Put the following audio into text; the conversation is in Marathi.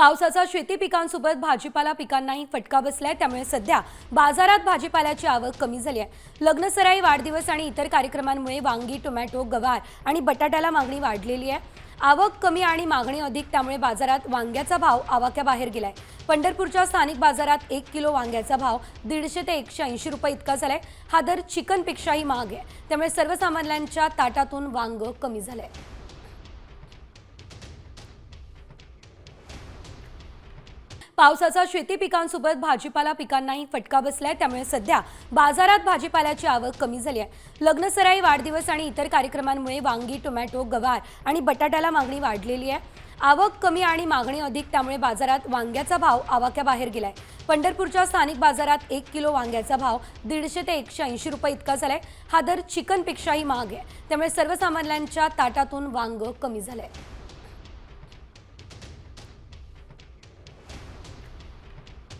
पावसाचा शेती पिकांसोबत भाजीपाला पिकांनाही फटका बसलाय. त्यामुळे सध्या बाजारात भाजीपाल्याची आवक कमी झाली आहे. लग्नसराई वाढदिवस आणि इतर कार्यक्रमांमुळे वांगी टोमॅटो गवार आणि बटाट्याला मागणी वाढलेली आहे. आवक कमी आणि मागणी अधिक त्यामुळे बाजारात वांग्याचा भाव आवाक्याबाहेर गेलाय. पंढरपूरच्या स्थानिक बाजारात एक किलो वांग्याचा भाव दीडशे ते एकशे ऐंशी रुपये इतका झालाय. हा दर चिकनपेक्षाही महाग आहे. त्यामुळे सर्वसामान्यांच्या ताटातून वांग कमी झालंय. पावसाचा शेती पिकांसोबत भाजीपाला पिकांनाही फटका बसलाय. त्यामुळे सध्या बाजारात भाजीपाल्याची आवक कमी झाली आहे. लग्नसराई वाढदिवस आणि इतर कार्यक्रमांमुळे वांगी टोमॅटो गवार आणि बटाट्याला मागणी वाढलेली आहे. आवक कमी आणि मागणी अधिक त्यामुळे बाजारात वांग्याचा भाव आवाक्याबाहेर गेलाय. पंढरपूरच्या स्थानिक बाजारात एक किलो वांग्याचा भाव दीडशे ते एकशे ऐंशी रुपये इतका झालाय. हा दर चिकनपेक्षाही महाग आहे. त्यामुळे सर्वसामान्यांच्या ताटातून वांग कमी झालंय.